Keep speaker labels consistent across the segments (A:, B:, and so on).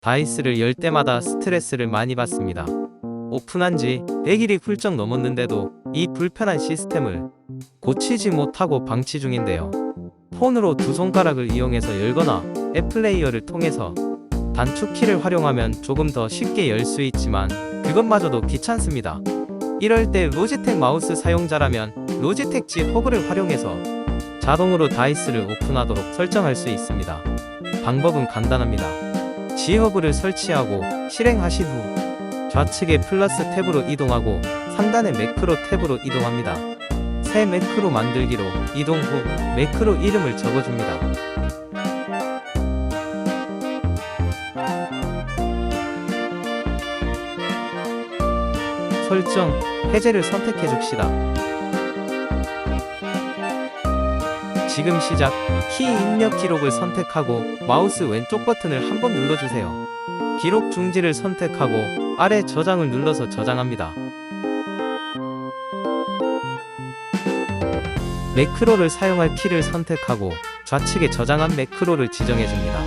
A: 다이스를 열 때마다 스트레스를 많이 받습니다. 오픈한 지 100일이 훌쩍 넘었는데도 이 불편한 시스템을 고치지 못하고 방치 중인데요. 폰으로 두 손가락을 이용해서 열거나 앱 플레이어를 통해서 단축키를 활용하면 조금 더 쉽게 열 수 있지만 그것마저도 귀찮습니다. 이럴 때 로지텍 마우스 사용자라면 로지텍 G 허브를 활용해서 자동으로 다이스를 오픈하도록 설정할 수 있습니다. 방법은 간단합니다. G 허브를 설치하고 실행하신 후 좌측의 플러스 탭으로 이동하고 상단의 매크로 탭으로 이동합니다. 새 매크로 만들기로 이동 후 매크로 이름을 적어줍니다. 설정, 해제를 선택해 줍시다. 지금 시작, 키 입력 기록을 선택하고 마우스 왼쪽 버튼을 한번 눌러주세요. 기록 중지를 선택하고 아래 저장을 눌러서 저장합니다. 매크로를 사용할 키를 선택하고 좌측에 저장한 매크로를 지정해줍니다.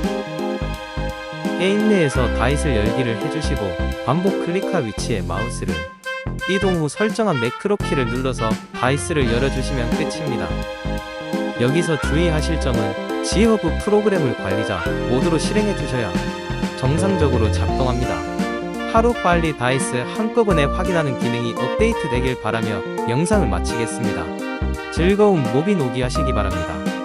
A: 게임 내에서 다이스를 열기를 해주시고 반복 클릭할 위치에 마우스를 이동 후 설정한 매크로 키를 눌러서 다이스를 열어주시면 끝입니다. 여기서 주의하실 점은 지허브 프로그램을 관리자 모드로 실행해 주셔야 정상적으로 작동합니다. 하루 빨리 다이스 한꺼번에 확인하는 기능이 업데이트 되길 바라며 영상을 마치겠습니다. 즐거운 모비 노기 하시기 바랍니다.